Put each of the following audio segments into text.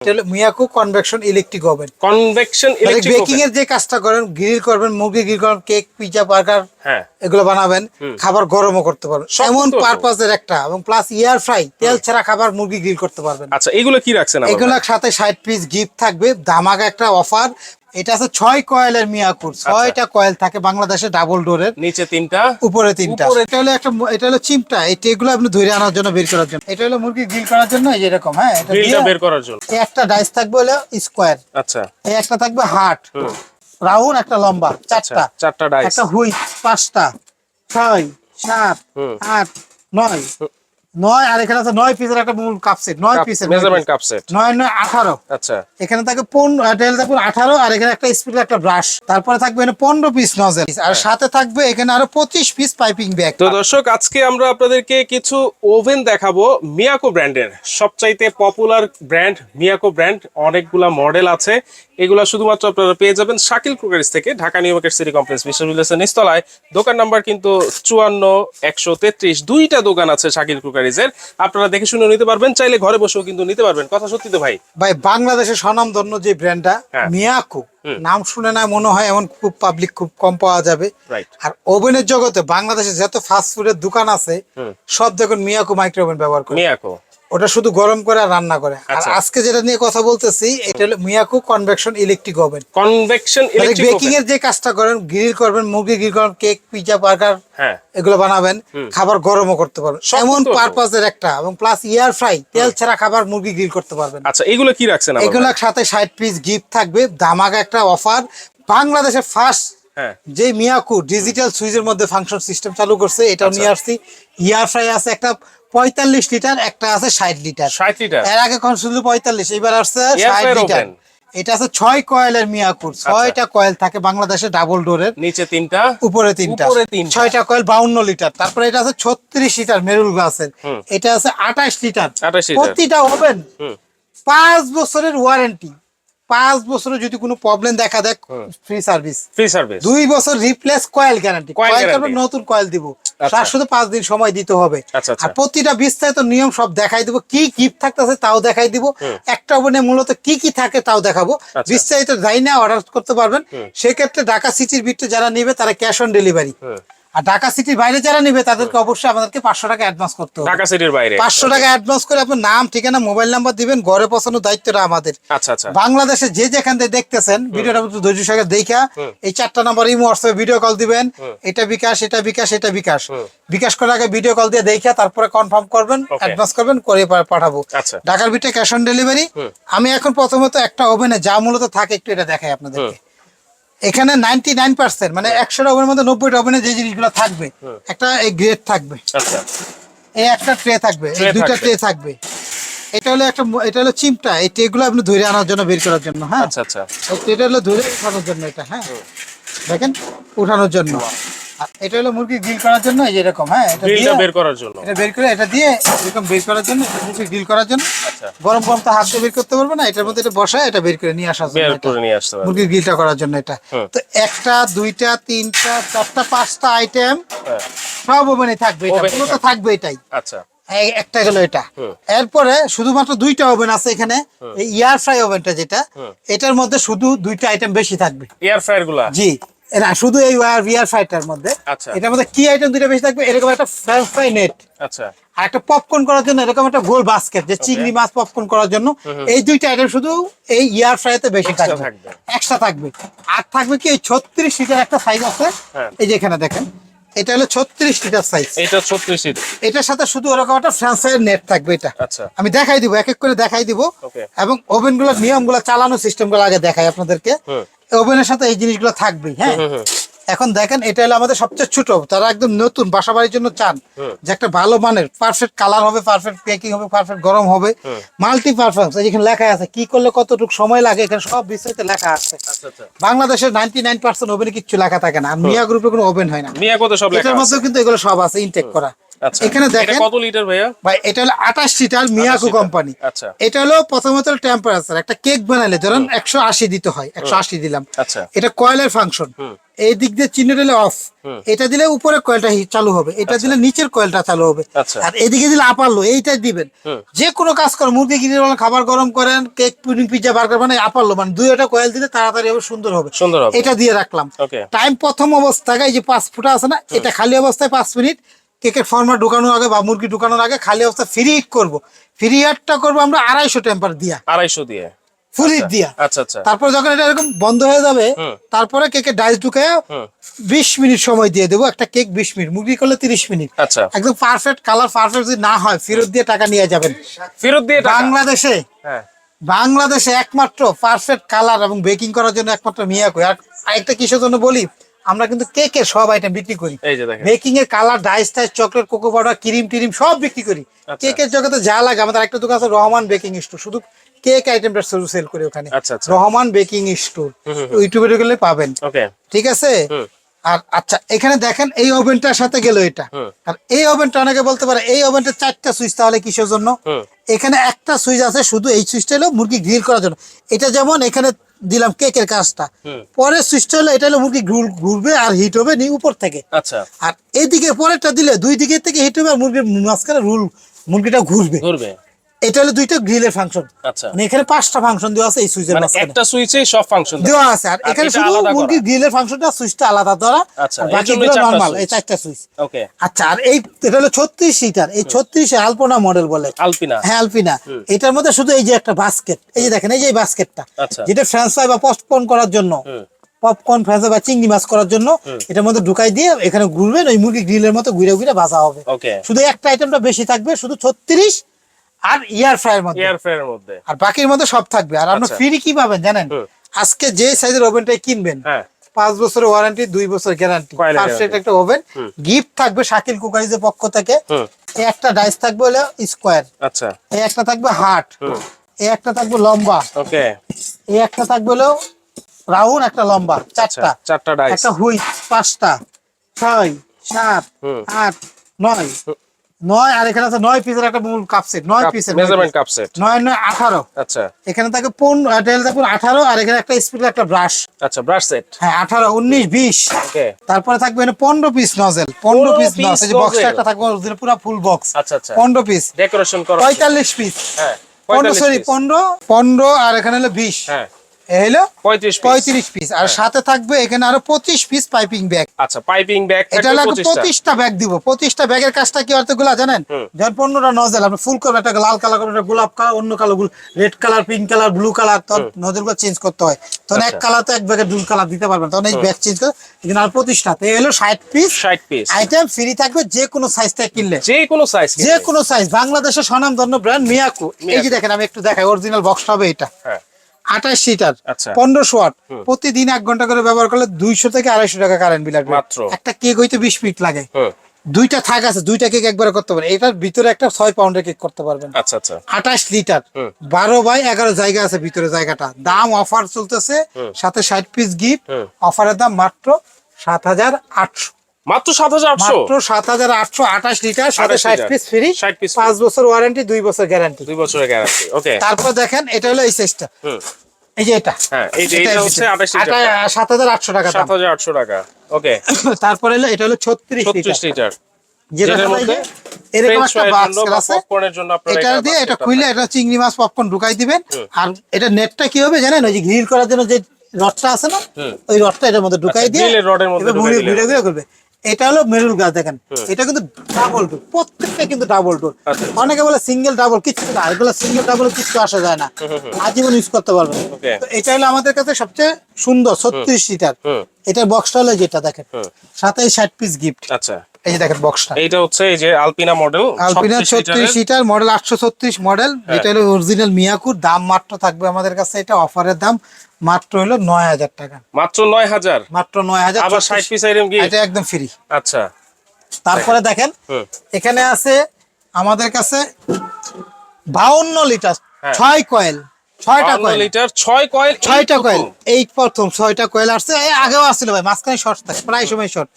Miyako convection electric oven convection electric baking এর যে কাজটা করেন গ্রিল করবেন মুরগি গ্রিল করবেন কেক পিজা বার্গার হ্যাঁ। এগুলো বানাবেন খাবার গরমও করতে পারবেন। এমন পারপাসের একটা এবং প্লাস এয়ার ফ্রাই তেল ছাড়া খাবার মুরগি গ্রিল করতে পারবেন। আচ্ছা এগুলো কি রাখছেন এগুলো সাথে ষাট পিস গিফট থাকবে ধামাকা একটা অফার এটা আছে ছয় কয়েলের মিয়াকুর। আচ্ছা। ছয়টা কয়েল থাকে বাংলাদেশে ডাবল ডোরের। নিচে তিনটা উপরে তিনটা। এটা হলো একটা এটা হলো চিমটা। এই এগুলো আপনি ধরে আনার জন্য বের করার জন্য। এটা হলো মুরগি গ্রিল করার জন্য এই এরকম হ্যাঁ? এটা বের করার জন্য। একটা ডাইস থাকবে হলো স্কোয়ার। আচ্ছা। এই একটা থাকবে হার্ট। রাউন্ড একটা লম্বা আচ্ছা চারটা। চারটা ডাইস। একটা হুইট পাঁচটা ছয় সাত আট নয়। নয় আর এখানে আছে নয় পিসের একটা মূল কাপ সেট নয় পিসের মেজারমেন্ট কাপ সেট নয় নয় আঠারো। আচ্ছা। এখানে থাকবে পনেরো এটা থাকবে আঠারো আর এখানে একটা স্পিকার একটা ব্রাশ তারপরে থাকবে এখানে পনেরো পিস নজেল আর সাথে থাকবে এখানে আরও পঁচিশ পিস পাইপিং ব্যাগ তো দর্শক আজকে আমরা আপনাদেরকে কিছু ওভেন দেখাবো মিয়াকো ব্র্যান্ডের সবচাইতে পপুলার ব্র্যান্ড মিয়াকো ব্র্যান্ড অনেকগুলা মডেল আছে। এগুলা শুধুমাত্র আপনারা পেয়ে যাবেন শাকিল ক্রুকারিজ থেকে Dhaka New Market City Complex বিশ্ববিদ্যালয়ের নিস্তলায় দোকান নাম্বার কিন্তু চুয়ান্ন একশো তেত্রিশ দুইটা দোকান আছে শাকিল ক্রুকারিজের আপনারা দেখে শুনে নিতে পারবেন চাইলে ঘরে বসেও কিন্তু নিতে পারবেন। কথা সত্যি তো ভাই? ভাই বাংলাদেশের স্বনামধন্য যে ব্র্যান্ডটা মিয়াকু নাম শুনে না মনে হয় এমন খুব পাবলিক খুব কম পাওয়া যাবে। আর ওভেনের জগতে বাংলাদেশে যত ফাস্ট ফুডের দোকান আছে সব দেখুন মিয়াকু মাইক্রো ওভেন ব্যবহার করে। মিয়াকো। ওটা শুধু গরম করে রান্না করে। আর আচ্ছা। আজকে যেটা নিয়ে কথা বলতেছি এটা হলো Miyako convection electric oven convection electric baking এর যে কাজটা করেন গ্রিল করবেন মুরগি গ্রিল করবেন কেক পিজা বার্গার হ্যাঁ। এগুলো বানাবেন খাবার গরমও করতে পারবেন। এমন পারপাসের একটা এবং প্লাস ইয়ার ফ্রাই তেল ছাড়া খাবার মুরগি গ্রিল করতে পারবেন। আচ্ছা এগুলো কি রাখছেন এগুলোর সাথে ষাট পিস গিফট থাকবে ধামাকা একটা অফার বাংলাদেশের ফার্স্ট হ্যাঁ। যে মিয়াকু ডিজিটাল সুইচের মধ্যে ফাংশন সিস্টেম চালু করছে এটাও আচ্ছা। নিয়ে আসছি। ইয়ার ফ্রাই আছে একটা পঁয়তাল্লিশ লিটার একটা আছে ষাট লিটার। ষাট লিটার? এর আগে কোন শুধু পঁয়তাল্লিশ এবার আসছে ষাট লিটার। এটা আছে ছয় কয়েলের মিয়াকুর আচ্ছা। ছয়টা কয়েল থাকে বাংলাদেশে ডাবল ডোরের। নিচে তিনটা? উপরে তিনটা। ছয়টা কয়েল বাউন্ন লিটার। তারপরে এটা আছে ছত্রিশ লিটার মেরুল গ্লাসের। এটা আছে আঠাশ লিটার। 28 লিটার। প্রতিটা ওভেন হুম। পাঁচ বছরের ওয়ারেন্টি। পাঁচ বছরে যদি কোনো প্রবলেম দেখা দেয় ফ্রি সার্ভিস। Free service. দুই বছর রিপ্লেস কয়েল গ্যারান্টি। কয়েল নতুন কয়েল দিব। শুধু পাঁচ দিন সময় দিতে হবে। আচ্ছা, আচ্ছা। আর প্রতিটা বিস্তারিত নিয়ম সব দেখাই দিব। কি গিফট থাকতেছে তাও দেখাই দিব। একটা ওভেনে মূলত কি কি থাকে তাও দেখাবো। আচ্ছা। বিস্তারিত যাই না অর্ডার করতে পারবেন। সেক্ষেত্রে ঢাকা সিটির ভিত্তি যারা নিবে তারা ক্যাশ অন ডেলিভারি। আর ঢাকা সিটির বাইরে যারা নিবে তাদেরকে অবশ্যই আমাদেরকে পাঁচশো টাকা অ্যাডভান্স করতে হবে। ঢাকা সিটির বাইরে। পাঁচশো টাকা অ্যাডভান্স করে আপনার নাম ঠিকানা মোবাইল নাম্বার দিবেন ঘরে পৌঁছানোর দায়িত্বটা আমাদের। আচ্ছা আচ্ছা। বাংলাদেশে যে যেখান থেকে দেখতেছেন ভিডিওটা ধৈর্য সহকারে দেখা এই চারটা নাম্বার ইমো হোয়াটসঅ্যাপে ভিডিও কল দিবেন। এটা বিকাশ এটা বিকাশ এটা বিকাশ। বিকাশ করার আগে ভিডিও কল দিয়ে দেখা তারপরে কনফার্ম করবেন অ্যাডভান্স করবেন করে পাঠাবো। আচ্ছা। ঢাকার ভিতরে ক্যাশ অন ডেলিভারি আমি এখন প্রথমত একটা ওভেনে যা মূলত থাকে একটু এটা দেখাই আপনাদেরকে। এখানে নাইনটি নাইন পার্সেন্ট মানে একশো ওভেনের মধ্যে নব্বই ওভেনে যে জিনিসগুলো থাকবে একটা এই গ্রেড থাকবে। আচ্ছা। এই একটা ট্রে থাকবে এই দুইটা ট্রে থাকবে। এটা হলো একটা এটা হলো চিমটা এই ট্রে গুলো আপনি ধরে আনার জন্য বের করার জন্য হ্যাঁ? আচ্ছা আচ্ছা। এটা হলো ধরে উঠানোর জন্য এটা হ্যাঁ? দেখেন উঠানোর জন্য। এটা হলো মুরগি গ্রিল করার জন্য এই যে এরকম হ্যাঁ এটা গ্রিলটা বের করার জন্য। এটা বের করে এটা দিয়ে এরকম বের করার জন্য গ্রিল করার জন্য। আচ্ছা। গরম গরম তো হাত দিয়ে বের করতে পারবে না এটার মধ্যে এটা বসায় এটা বের করে নিয়ে জন্য বের করে নিয়ে আসতে পারবে। মুরগির গ্রিলটা করার জন্য এটা। তো একটা দুইটা তিনটা চারটা পাঁচটা আইটেম হ্যাঁ। সব ওভেনে থাকবে এটা পুরো তো থাকবে। এটাই। আচ্ছা। একটা গেল এটা। এরপরে শুধুমাত্র দুইটা ওভেন আছে এখানে এই ইয়ার ফ্রাই ওভেনটা যেটা এটার মধ্যে শুধু দুইটা আইটেম বেশি থাকবে। এয়ার ফ্রায়ারগুলা? জি। না শুধু এই ওয়ার ইয়ার ফ্রাইটার মধ্যে। আচ্ছা। এটার মধ্যে কি আইটেম দুইটা বেশি থাকবে এরকম একটা ফ্রেঞ্চ ফ্রাই নেট আচ্ছা। আর একটা পপকর্ন করার জন্য এরকম একটা গোল বাস্কেট যে চিংড়ি মাছ পপকর্ন করার জন্য। এই দুইটা আইটেম শুধু এই ইয়ার ফ্রাইতে বেশি থাকবে। এক্সট্রা থাকবে। আর থাকবে কি এই ছত্রিশ লিটার একটা সাইজ আছে। হ্যাঁ। এই যে এখানে দেখেন এটা হলো ছত্রিশ লিটার সাইজ এটা ছত্রিশ ইঞ্চি। এটার সাথে শুধু ওরকম একটা ফ্রান্সের নেট থাকবে এটা। আচ্ছা। আমি দেখাই দিব এক এক করে দেখাই দিব। এবং ওভেনগুলোর নিয়মগুলো চালানো সিস্টেমগুলো আগে দেখাই আপনাদেরকে। ওভেনের সাথে এই জিনিসগুলো থাকবেই হ্যাঁ। এখন দেখেন এটা হলো আমাদের সবচেয়ে ছোট তারা একদম নতুন বাসা বাড়ির জন্য চান। যে একটা ভালো মানের পারফেক্ট কালার হবে পারফেক্ট প্যাকিং হবে পারফেক্ট গরম হবে মাল্টি পারফরমেন্স যেখানে লেখা আছে কি করলে কতটুকু সময় লাগে এখানে সব বিস্তারিত লেখা আছে। আচ্ছা আচ্ছা। বাংলাদেশের নাইনটি নাইন পার্সেন্ট ওভেনে কিছু লেখা থাকে না মিয়া গ্রুপে কোনো ওভেন হয় না। মিয়া কত সব লেখা এটার মধ্যেও কিন্তু এগুলো সব আছে ইনটেক করা। এখানে দেখেন কত লিটার ভাইয়া? ভাই এটা হলো আঠাশ লিটার মিয়াকো কোম্পানি আচ্ছা। এটা হলো প্রথমত টেম্পারেচার একটা কেক বানালে ধরেন একশো আশি দিতে হয় একশো আশি দিলাম। আচ্ছা। এটা কয়েলের ফাংশন এই দিক দিয়ে চিহ্ন দিলে অফ এটা দিলে উপরে কয়েলটা চালু হবে। এটা দিলে নিচের কয়েলটা চালু হবে। আচ্ছা। আর এদিকে দিলে আপার লো এইটাই দিবেন। যে কোনো কাজ করেন মুরগি গিরির বলেন খাবার গরম করেন কেক পুডিং পিজ্জা বার্গার মানে আপার লো মানে দুইটা কয়েল দিলে তাড়াতাড়ি হবে সুন্দর হবে। সুন্দর এটা দিয়ে রাখলাম। টাইম প্রথম অবস্থায় এই যে পাঁচ ফুটা আছে না এটা খালি অবস্থায় পাঁচ মিনিট। কেকের ফর্মা ঢুকানোর আগে বা মুরগি ঢুকানোর আগে খালি অবস্থা ফ্রি হিট করব। ফ্রি হিটটা করব আমরা আড়াইশো টেম্পার দিয়া। আড়াইশো দিয়ে। ফুল হিট দিয়া। আচ্ছা আচ্ছা। তারপর যখন এটা এরকম বন্ধ হয়ে যাবে তারপরে কেকের ডাইস ঢুকে বিশ মিনিট সময় দিয়ে দেবো একটা কেক বিশ মিনিট মুরগি করলে তিরিশ মিনিট। আচ্ছা। একদম পারফেক্ট কালার পারফেক্ট যদি না হয় ফেরত দিয়ে টাকা নিয়ে যাবেন। ফেরত দিয়ে বাংলাদেশে হ্যাঁ। বাংলাদেশে একমাত্র পারফেক্ট কালার এবং বেকিং করার জন্য একমাত্র মিয়াকো আর আরেকটা কিসের জন্য বলি? আমরা কিন্তু কেকের সব আইটেম বিক্রি করি। বেকিং এর কালার ডাইস টাইস চকলেট কোকো পাউডার ক্রিম টিরিম সব বিক্রি করি। আচ্ছা। কেকের জগতে যা লাগে আমাদের একটা দোকান আছে রহমান বেকিং স্টোর শুধু কেক আইটেমটা শুধু সেল করি ওখানে। আচ্ছা আচ্ছা। রহমান বেকিং স্টোর ইউটিউবে গেলে পাবেন। ঠিক আছে? আর আচ্ছা এখানে দেখেন এই ওভেনটার সাথে গেল এটা। আর এই ওভেনটা অনেকে বলতে পারে এই ওভেনটা চারটা সুইচ তাহলে কিসের জন্য? এখানে একটা সুইচ আছে শুধু এই সুইচটা হলো মুরগি গ্রিল করার জন্য। এটা যেমন এখানে দিলাম কেকের কাজটা। পরে সুইচটা হলো এটা হলো মুরগি ঘুর- ঘুরবে আর হিট হবে নি উপর থেকে। আচ্ছা। আর এইদিকে পরেরটা দিলে দুই দিকে থেকে হিট হবে আর মুরগির মাঝখানে রুল মুরগিটা ঘুরবে। ঘুরবে। এটা হলো দুইটা গ্রিলের ফাংশন আচ্ছা। মানে এখানে পাঁচটা ফাংশন দেওয়া আছে এই সুইচের মানে একটা সুইচে সব ফাংশন দেওয়া। আছে। আর এখানে শুধু। মুরগির গ্রিলের ফাংশনটা সুইচটা আলাদা ধরা আচ্ছা, বাকিগুলো নরমাল এই চারটা সুইচ। ওকে আচ্ছা আর এই এটা হলো ছত্রিশ সিটার এই ছত্রিশ আলপনা মডেল বলে। আলপিনা। হ্যাঁ আলপিনা। এটার মধ্যে শুধু এই যে একটা বাস্কেট এই যে দেখেন এই যে বাস্কেটটা আচ্ছা। যেটা ফ্রেঞ্চ ফ্রাই বা পপকর্ন করার জন্য। পপকর্ন ফ্রেঞ্চ ফ্রাই বা চিংড়ি মাছ করার জন্য। এটার মধ্যে ঢুকাই দিয়ে এখানে ঘুরবেন ওই মুরগি গ্রিলের মতো ঘুরে ঘুরে ভাজা হবে। শুধু একটা আইটেমটা বেশি থাকবে শুধু ছত্রিশ আর ইয়ার ফ্রাইয়ের মধ্যে। এয়ার ফ্রায়ারের মধ্যে। আর বাকির মধ্যে সব থাকবে। আর আচ্ছা। ফ্রি কি পাবেন জানেন? আজকে যে সাইজের ওভেনটাই কিনবেন হ্যাঁ। পাঁচ বছরের ওয়ারেন্টি দুই বছর গ্যারান্টি পারফেক্ট একটা ওভেন গিফট থাকবে শাকিল কুকারিজের পক্ষ থেকে। একটা ডাইস থাকবে হলো স্কোয়ার আচ্ছা। এই একটা থাকবে হার্ট এই একটা থাকবে লম্বা। ওকে। এই একটা থাকবে হলো রাউন্ড একটা লম্বা আচ্ছা চারটা। চারটা ডাইস একটা হুইট পাঁচটা ছয় সাত আট নয়। নয় আর এখানে আছে নয় পিসের একটা মূল কাপ সেট নয় পিসের মেজারমেন্ট কাপ সেট নয় নয় আঠারো। আচ্ছা। এখানে থাকে পনেরো টেল থাকবে আঠারো আর এখানে একটা স্পিড একটা ব্রাশ আচ্ছা ব্রাশ সেট হ্যাঁ আঠারো উনিশ বিশ। তারপরে থাকবে এখানে পনেরো পিস নজেল পনেরো পিস নজেল বক্সটা একটা থাকবে পুরো ফুল বক্স আচ্ছা আচ্ছা। পনেরো পিস ডেকোরেশন করা পঁয়তাল্লিশ পিস হ্যাঁ পনেরো সরি পনেরো পনেরো আর এখানে হলো বিশ। হ্যাঁ। হলো পিস আর সাথে থাকবে এখানে আরও পঁচিশ পিস পাইপিং ব্যাগ আচ্ছা পাইপিং ব্যাগ এটা লাগবে ব্যাগ দিব। পঁচিশটা ব্যাগের কাজটা কি অর্থগুলা জানেন? হুম। যখন পনেরোটা নজেল আপনি ফুল করবেন একটা লাল কালার করবেন একটা গোলাপ কালার অন্য colour red colour pink colour blue change করতে হয়। তখন এক আচ্ছা। কালার তো এক দুল কালার দিতে পারবেন। তখন এই ব্যাগ চেঞ্জ করে এখানে আর পঁচিশটা। তো এই হলো ষাট পিস ষাট পিস আইটেম ফ্রি থাকবে যে কোনো সাইজ কিনলে। যে কোনো সাইজ যে কোনো সাইজ বাংলাদেশের স্বনামধন্য ব্র্যান্ড মিয়াকু এই যে দেখেন আমি একটু দেখাই। অরিজিনাল বক্স হবে এটা। হ্যাঁ। আঠাশ সিটার আচ্ছা। পনেরোশো ওয়াট। প্রতিদিন এক ঘণ্টা করে ব্যবহার করলে দুইশো থেকে আড়াইশো টাকা কারেন্ট বিল একটা কেক হইতে বিশ মিনিট লাগে। দুইটা থাক আছে দুইটা কেক একবারে করতে পারবেন এটার ভিতরে একটা ছয় পাউন্ডের কেক করতে পারবেন। আচ্ছা আচ্ছা। আঠাশ লিটার। বারো বাই এগারো জায়গা আছে ভিতরে জায়গাটা। দাম অফার চলতেছে সাথে ষাট পিস গিফট অফারের দাম মাত্র সাত হাজার আটশো। মাত্র সাত হাজার আটশো? মাত্র সাত হাজার আটশো আঠাশ লিটার সাথে ষাট পিস ফ্রি 60 piece পাঁচ বছর ওয়ারেন্টি দুই বছর গ্যারান্টি দুই বছরের গ্যারান্টি ওকে তারপর দেখেন এটা হলো এই সাইজটা এই যে এটা। হ্যাঁ এটা হচ্ছে সাত হাজার আটশো টাকা সাত হাজার আটশো টাকা ওকে তারপরে হলো এটা হলো ছত্রিশ ছত্রিশ লিটার যেটার মধ্যে এরকম একটা বাক্স আছে। এটা দিয়ে এটা এটা চিংড়ি মাছ পপকর্ন ঢুকাই দিবেন। আর এটা নেটটা কি হবে জানেন? ওই যে গ্রিল করার জন্য যে রডটা আছে না? ওই রডটা এটার মধ্যে ঢুকাই আচ্ছা, দিয়ে রডের মধ্যে এবার ঢুকাই ঘুরে দিলে ঘুরে ঘুরে করবে। এটা হলো মেরুল গাছ দেখেন। এটা কিন্তু ডাবল ডোর প্রত্যেকটা কিন্তু ডাবল ডোর আচ্ছা। অনেকে বলে সিঙ্গেল ডাবল কিছু না এগুলো সিঙ্গেল ডাবল কিছু আসা যায় না। আজীবন ইউজ করতে পারবেন। তো এটা হলো আমাদের কাছে সবচেয়ে সুন্দর ছত্রিশ লিটার এটার বক্সটা হলো যেটা দেখেন। সাতাইশ সাথে ষাট পিস গিফট আচ্ছা। এই যে দেখেন বক্সটা হচ্ছে এই যে আলপিনা মডেল আলপিনা মডেল আটশো ছত্রিশ মডেল। এটা হলো অরিজিনাল মিয়াকুর দাম মাত্র থাকবে আমাদের কাছে। এটা অফারের দাম মাত্র হলো নয় হাজার টাকা। মাত্র নয় হাজার? মাত্র নয় হাজার আবার ষাট পিস আইটেম এটা একদম ফ্রি আচ্ছা। তারপরে দেখেন। এখানে আছে আমাদের কাছে বাউন্ন লিটার হ্যাঁ। ছয় কয়েল ছয়টা কয়েল। লিটার ছয় কয়েল ছয়টা কয়েল। এই প্রথম ছয়টা কয়েল আসছে। আগেও আসছিল ভাই মাঝখানে শর্ট থাকে প্রায় সময় শর্ট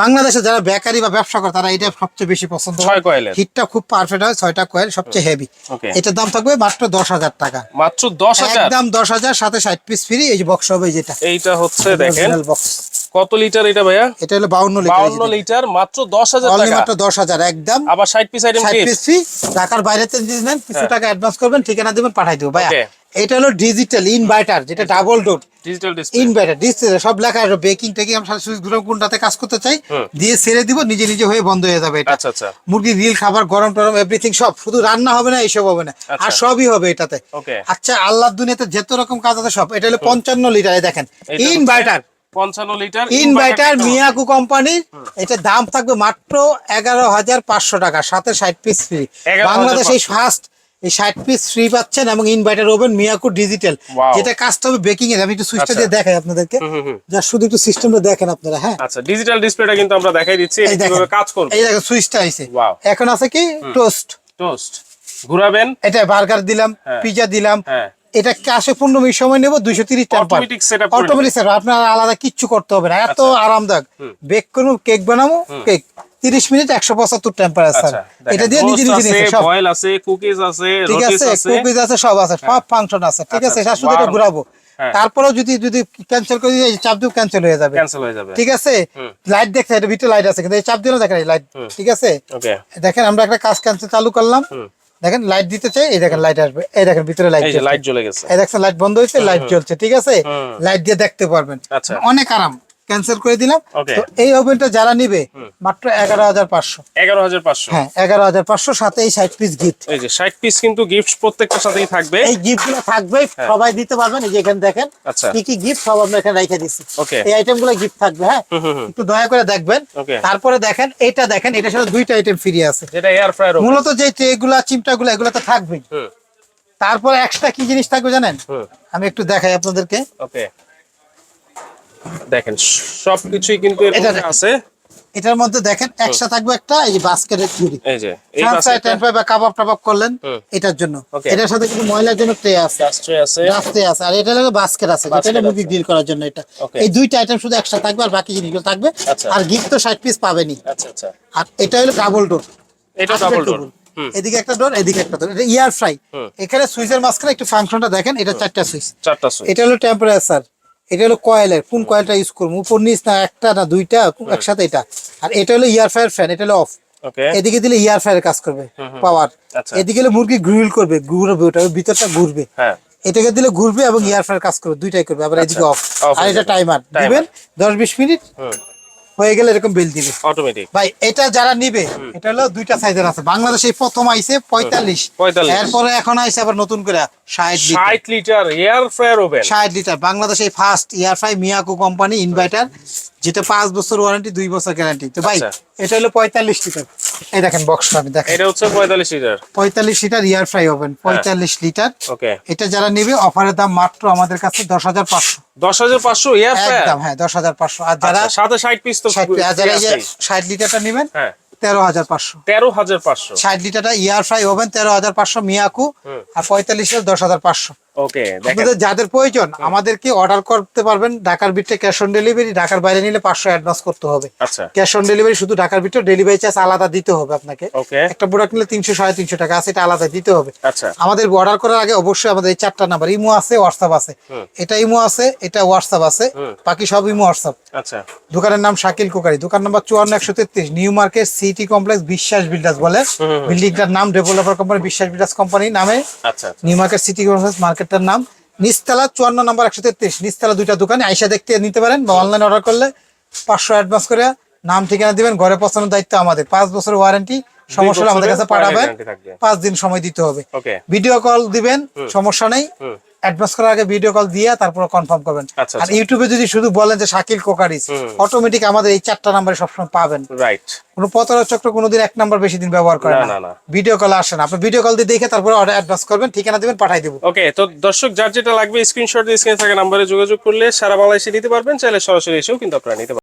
বাংলাদেশে যারা বেকারি বা ব্যবসা করে তারা এটা সবচেয়ে বেশি পছন্দ করে। ছয় কয়েলের। হিটটা খুব পারফেক্ট হয় ছয়টা কয়েল সবচেয়ে হেভি এটার দাম থাকবে মাত্র দশ হাজার টাকা। মাত্র দশ হাজার? একদম দশ হাজার সাথে ষাট পিস ফ্রি এই যে বক্স হবে যেটা। এইটা হচ্ছে দেখেন। বক্স কত লিটার এটা ভাইয়া? এটা হলো বাউন্ন লিটার বাউন্ন লিটার মাত্র দশ হাজার অনলি টাকা। মাত্র দশ হাজার একদম। আবার ষাট পিস আইটেম ষাট কিট পিস ফি ঢাকার বাইরে থেকে যদি নেন কিছু টাকা অ্যাডভান্স করবেন ঠিকানা দিবেন পাঠাই দেবো ভাইয়া। এটা হলো ডিজিটাল ইনভার্টার যেটা double door digital display inverter display সব লেখা আছে। বেকিং টেকিং আমি সারা সুইচ ঘুরে কোনটাতে কাজ করতে চাই দিয়ে ছেড়ে দিব নিজে নিজে হয়ে বন্ধ হয়ে যাবে এটা। আচ্ছা আচ্ছা। মুরগির রিল খাবার গরম টরম এভরিথিং সব। শুধু রান্না হবে না এইসব হবে না। আচ্ছা। আর সবই হবে এটাতে। ওকে আচ্ছা আল্লাহর দুনিয়াতে যত রকম কাজ আছে সব। এটা হলো পঞ্চান্ন লিটারে দেখেন। ইনভার্টার পঞ্চান্ন লিটার ইনভার্টার মিয়াকু কোম্পানির এটা দাম থাকবে মাত্র এগারো হাজার পাঁচশো টাকা সাথে ষাট পিস ফ্রি 11,500 বাংলাদেশ এই ফার্স্ট এই ষাট পিস ফ্রি পাচ্ছেন এবং ইনভার্টার ওভেন মিয়াকু ডিজিটাল যেটা কাজটা হবে বেকিং এর আমি একটু সুইচটা আচ্ছা। দিয়ে দেখাই আপনাদেরকে। যা শুধু একটু সিস্টেমটা দেখেন আপনারা হ্যাঁ? আচ্ছা ডিজিটাল ডিসপ্লেটা কিন্তু আমরা দেখাই দিচ্ছি এটা কীভাবে কাজ করবে। এই দেখেন সুইচটা আইছে। এখন আছে কি? টোস্ট টোস্ট ঘুরাবেন। এটা বার্গার দিলাম হ্যাঁ। পিজা দিলাম হ্যাঁ। এটা কাশে পনেরো মিনিট সময় নেব দুইশো তিরিশ করে অটোমেটিক সেট আপনার আলাদা কিচ্ছু করতে হবে না। এত আচ্ছা। আরামদায়ক। বেক করব কেক বানাবো কেক তিরিশ মিনিট একশো পঁচাত্তর টেম্পারেচার আচ্ছা এটা দিয়ে নিজে নিজে নিচ্ছে সব। আছে কুকিজ আছে ঠিক আছে কুকিজ আছে সব আছে সব ফাংশন আছে। ঠিক আছে এটা শুধু এটা ঘুরাবো। হ্যাঁ। তারপরেও যদি যদি ক্যান্সেল করে দিয়ে চাপ দিও ক্যান্সেল হয়ে যাবে। ক্যান্সেল হয়ে যাবে। ঠিক আছে? লাইট দেখতে এটা ভিতরে লাইট আছে কিন্তু এই চাপ দিলেও দেখেন লাইট ঠিক আছে? দেখেন আমরা একটা কাজ ক্যান্সেল চালু করলাম। দেখেন লাইট দিতে চাই এই দেখেন লাইট আসবে এই দেখেন ভিতরে লাইট লাইট জ্বলে গেছে। এই দেখছেন লাইট বন্ধ হয়েছে লাইট জ্বলছে ঠিক আছে? লাইট দিয়ে দেখতে পারবেন। আচ্ছা। অনেক আরাম। ক্যান্সেল করে দিলাম। তো এই ওভেনটা যারা নিবে মাত্র এগারো হাজার পাঁচশো। এগারো হাজার পাঁচশো। হ্যাঁ এগারো হাজার পাঁচশো সাথে এই ষাট পিস গিফট এই যে ষাট পিস কিন্তু গিফট প্রত্যেকটার সাথেই থাকবে। এই গিফটগুলো থাকবে সবাই দিতে পারবেন এই যে এখানে দেখেন হ্যাঁ। আচ্ছা। কি কি গিফট সব আমরা এখানে রেখে দিচ্ছি. এই আইটেমগুলো গিফট থাকবে হ্যাঁ। একটু দয়া করে দেখবেন. তারপরে দেখেন এটা দেখেন এটা সাথে দুইটা আইটেম ফ্রি আছে। যেটা এয়ার ফ্রায়ার মূলত যে ট্রে গুলা চিমটা গুলো এগুলো তো থাকবেই। তারপরে এক্সট্রা কি জিনিস থাকবে জানেন? আমি একটু দেখাই আপনাদেরকে। ওকে দেখেন সবকিছুই কিন্তু এর মধ্যে আছে। এটার মধ্যে দেখেন এক্সট্রা থাকবে একটা এই যে বাস্কেটের ঝুড়ি এই যে এই ফ্রাই বা কাবাব টাবাব করলেন এটার জন্য। এটার সাথে কিন্তু ময়লার জন্য ট্রে আছে। ট্রে আছে। রাস্তে আছে। আর এটা হলো বাস্কেট আছে। যেটা মুরগি গ্রিল করার জন্য এটা। এই দুইটা আইটেম শুধু এক্সট্রা থাকবে আর বাকি জিনিসগুলো থাকবে। আচ্ছা। আর গিফট তো ষাট পিস পাবেনই। আচ্ছা আচ্ছা। আর এটা হলো ডাবল ডোর এটা ডাবল ডোর এদিকে একটা ডোর এদিকে একটা ডোর এটা ইয়ার ফ্রাই এখানে সুইচের মাঝখানে একটু ফাংশনটা দেখেন এটা চারটা সুইচ। চারটা সুইচ। এটা হলো টেম্পারেচার এটা হলো কয়েলের কোন কয়েলটা ইউজ করব? উপর নিচ না একটা না দুইটা একসাথে এটা। আর এটা হলো ইয়ার ফায়ার ফ্যান এটা হলো অফ এদিকে দিলে ইয়ার ফায়ার কাজ করবে পাওয়ার আচ্ছা। এদিকে হলে মুরগি গ্রিল করবে ঘুরবে ওটা ভিতরটা ঘুরবে। হ্যাঁ। এটাকে দিলে ঘুরবে এবং ইয়ার ফায়ার কাজ করবে দুইটাই করবে আবার এদিকে অফ আচ্ছা। আর এটা। টাইমার দিবেন দশ বিশ মিনিট। হয়ে গেলে এরকম বিল দিবে। অটোমেটিক ভাই এটা যারা নিবে এটা হলো দুইটা সাইজের আছে। বাংলাদেশে প্রথম আইছে পঁয়তাল্লিশ। 45 এরপরে এখন আইছে আবার নতুন করে ষাট লিটার। ষাট লিটার এয়ার ফ্রায়ার ওভেন ষাট লিটার। বাংলাদেশে first air fry Miyako company inverter যেটা পাঁচ বছর ওয়ারেন্টি দুই বছর গ্যারান্টি তো ভাই আচ্ছা। এটা হলো পঁয়তাল্লিশ লিটার। এই দেখেন বক্সটা আমি দেখেন। এটা হচ্ছে পঁয়তাল্লিশ লিটার। পঁয়তাল্লিশ লিটার ইয়ার ফ্রাই ওভেন পঁয়তাল্লিশ লিটার। ওকে। এটা যারা নেবে অফারের দাম মাত্র আমাদের কাছে দশ হাজার পাঁচশো। দশ হাজার পাঁচশো এয়ার ফ্রায়ার একদম হ্যাঁ দশ হাজার পাঁচশো। আর যারা সাথে ষাট পিস তো যারা। ষাট লিটারটা নেবেন হ্যাঁ। তেরো হাজার পাঁচশো। তেরো হাজার পাঁচশো। ষাট লিটারটা ইয়ার ফ্রাই ওভেন তেরো হাজার পাঁচশো মিয়াকু আর পঁয়তাল্লিশের দশ হাজার পাঁচশো। ওকে আপনাদের যাদের প্রয়োজন আমাদেরকে অর্ডার করতে পারবেন। ঢাকার ক্যাশ অন ডেলিভারি ঢাকার বাইরে নিলে পাঁচশো অ্যাডভান্স করতে হবে। ক্যাশ অন ডেলিভারি শুধু ঢাকার ভিতরে ডেলিভারি চার্জ আলাদা দিতে হবে আপনাকে। একটা প্রোডাক্ট নিলে তিনশো সাড়ে তিনশো টাকা আছে এটা আলাদা দিতে হবে। আচ্ছা। আমাদের অর্ডার করার আগে অবশ্যই আমাদের এই চারটা নাম্বার ইমো আছে হোয়াটসঅ্যাপ আছে। এটা ইমো আছে এটা হোয়াটসঅ্যাপ আছে বাকি সব ইমো হোয়াটসঅ্যাপ। আচ্ছা। দোকানের নাম শাকিল কোকারি দোকান নাম্বার চুয়ান্ন একশো তেত্রিশ New Market City Complex Biswas builders বলে। বিল্ডিংটার নাম developer company Biswas builders company নামে। আচ্ছা নিউ মার্কেট সিটি কমপ্লেক্স মার্কেটটার নাম নিস্তালা চুয়ান্ন নম্বর একশো তেত্রিশ। নিস্তালা দুইটা দোকানে আইসা দেখতে নিতে পারেন বা অনলাইন অর্ডার করলে পাঁচশো অ্যাডভান্স করে নাম ঠিকানা দিবেন ঘরে পৌঁছানোর দায়িত্ব আমাদের। পাঁচ বছর ওয়ারেন্টি সমস্যা আমাদের কাছে পাঠাবেন। পাঁচ দিন সময় দিতে হবে। ভিডিও কল দিবেন সমস্যা নেই। অ্যাডভান্স করার আগে ভিডিও কল দিয়ে তারপর কনফার্ম করবেন। আচ্ছা, আর আচ্ছা। ইউটিউবে যদি শুধু বলেন যে শাকিল কোকারিস অটোমেটিক আমাদের এই চারটা নাম্বারে সবসময় পাবেন। রাইট কোনো পতরা চক্র কোনোদিন এক নাম্বার বেশি দিন ব্যবহার করে না, না। না, না। ভিডিও কল আসেন আপনি ভিডিও কল দিয়ে দেখে তারপরে অর্ডার অ্যাডভান্স করবেন ঠিকানা দিবেন পাঠাই দেবো। ওকে তো দর্শক যার যেটা লাগবে স্ক্রিনশট দিয়ে স্ক্রিনে থাকা নাম্বারে যোগাযোগ করলে সারা বাংলাদেশে নিতে পারবেন। চাইলে সরাসরি এসেও কিন্তু আপনারা নিতে পারবেন।